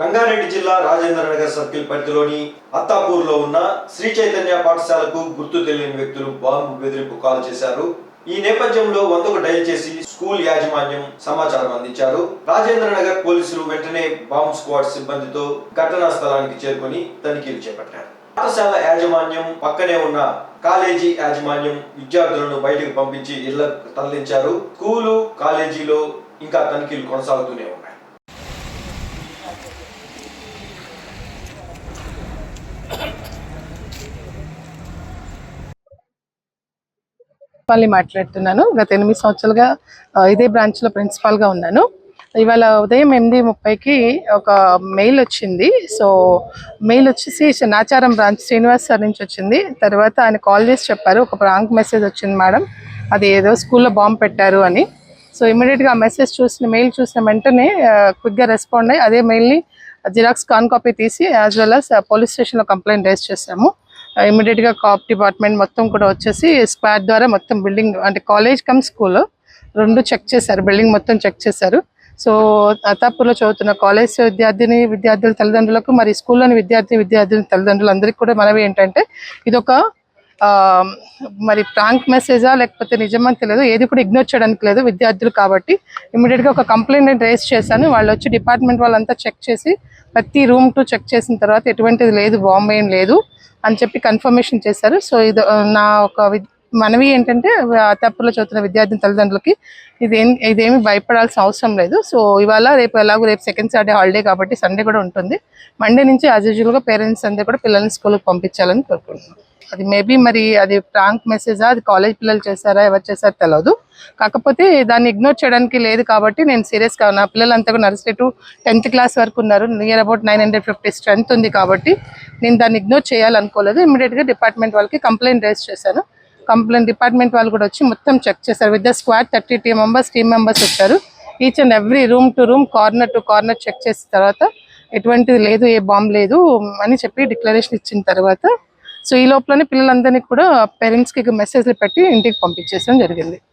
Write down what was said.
రంగారెడ్డి జిల్లా రాజేంద్ర నగర్ సర్కిల్ పరిధిలోని అత్తాపూర్లో ఉన్న శ్రీ చైతన్య పాఠశాలకు గుర్తు తెలియని వ్యక్తులు బాంబు బెదిరింపు కాల్ చేశారు. ఈ నేపథ్యంలో వందకు డైల్ చేసి స్కూల్ యాజమాన్యం సమాచారం అందించారు. రాజేంద్ర నగర్ పోలీసులు వెంటనే బాంబు స్క్వాడ్ సిబ్బందితో ఘటనా స్థలానికి చేరుకొని తనిఖీలు చేపట్టారు. పాఠశాల యాజమాన్యం పక్కనే ఉన్న కాలేజీ యాజమాన్యం విద్యార్థులను బయటకు పంపించి ఇళ్ళకు తరలించారు. స్కూలు కాలేజీలో ఇంకా తనిఖీలు కొనసాగుతూనే ఉన్నాయి. ప్రిన్సిపాల్ని మాట్లాడుతున్నాను గత ఎనిమిది సంవత్సరాలుగా ఇదే బ్రాంచ్లో ప్రిన్సిపాల్గా ఉన్నాను. ఇవాళ ఉదయం ఎనిమిది ముప్పైకి ఒక మెయిల్ వచ్చింది. సో మెయిల్ వచ్చేసి నాచారం బ్రాంచ్ శ్రీనివాస్ సార్ నుంచి వచ్చింది. తర్వాత ఆయన కాల్ చేసి చెప్పారు. ఒక ప్రాంక్ మెసేజ్ వచ్చింది మేడం. అది ఏదో స్కూల్లో బాంబు పెట్టారు అని. సో ఇమీడియట్గా ఆ మెసేజ్ చూసిన మెయిల్ చూసిన వెంటనే క్విక్గా రెస్పాండ్ అయ్యి అదే మెయిల్ని జిరాక్స్ కాన్ కాపీ తీసి యాజ్ వెల్ అస్ పోలీస్ స్టేషన్లో కంప్లైంట్ రేస్ చేశాము. ఇమీడియట్గా కాప్ డిపార్ట్మెంట్ మొత్తం కూడా వచ్చేసి స్క్వాడ్ ద్వారా మొత్తం బిల్డింగ్ అంటే కాలేజ్ కమ్ స్కూల్ రెండు చెక్ చేశారు. బిల్డింగ్ మొత్తం చెక్ చేశారు. సో అతాపూర్లో చదువుతున్న కాలేజ్ విద్యార్థిని విద్యార్థుల తల్లిదండ్రులకు మరి స్కూల్లోని విద్యార్థి విద్యార్థుల తల్లిదండ్రులందరికీ కూడా మనవి ఏంటంటే ఇదొక మరి ప్రాంక్ మెసేజా లేకపోతే నిజమని తెలియదు. ఏది కూడా ఇగ్నోర్ చేయడానికి లేదు విద్యార్థులు కాబట్టి. ఇమీడియట్గా ఒక కంప్లైంట్ నేను రేస్ చేశాను. వాళ్ళు వచ్చి డిపార్ట్మెంట్ వాళ్ళంతా చెక్ చేసి ప్రతి రూమ్ టు చెక్ చేసిన తర్వాత ఎటువంటిది లేదు బాంబే ఏం లేదు అని చెప్పి కన్ఫర్మేషన్ చేశారు. సో ఇది నా ఒక మనవి ఏంటంటే అత్తాపూర్లో చదువుతున్న విద్యార్థిని తల్లిదండ్రులకి ఇదేం ఇదేమి భయపడాల్సిన అవసరం లేదు. సో ఇవాళ రేపు ఎలాగో రేపు సెకండ్ సాటర్డే హాలిడే కాబట్టి సండే కూడా ఉంటుంది. మండే నుంచి యాజ్ యూజువల్గా పేరెంట్స్ అందరూ కూడా పిల్లల్ని స్కూల్కి పంపించాలని కోరుకుంటున్నాను అది మేబీ మరి అది ప్రాంక్ మెసేజా అది కాలేజ్ పిల్లలు చేశారా ఎవరు చేశారో తెలియదు కాకపోతే దాన్ని ఇగ్నోర్ చేయడానికి లేదు కాబట్టి నేను సీరియస్గా నా పిల్లలంతా కూడా నర్సరీ టు టెన్త్ క్లాస్ వరకు ఉన్నారు. Near about nine hundred fifty strength ఉంది కాబట్టి నేను దాన్ని ఇగ్నోర్ చేయాలనుకోలేదు. ఇమీడియట్గా డిపార్ట్మెంట్ వాళ్ళకి కంప్లైంట్ రేస్ చేశాను. కంప్లైంట్ డిపార్ట్మెంట్ వాళ్ళు కూడా వచ్చి మొత్తం చెక్ చేశారు. విత్ ద స్క్వాడ్ థర్టీ టీ మెంబర్స్ టీమ్ మెంబర్స్ వచ్చారు. Each and every room to room corner to corner check చేసిన తర్వాత ఎటువంటిది లేదు ఏ బాంబు లేదు అని చెప్పి డిక్లరేషన్ ఇచ్చిన తర్వాత సో ఈ లోపలనే పిల్లలందరినీ కూడా పేరెంట్స్కి మెసేజ్లు పెట్టి ఇంటికి పంపించేసడం జరిగింది.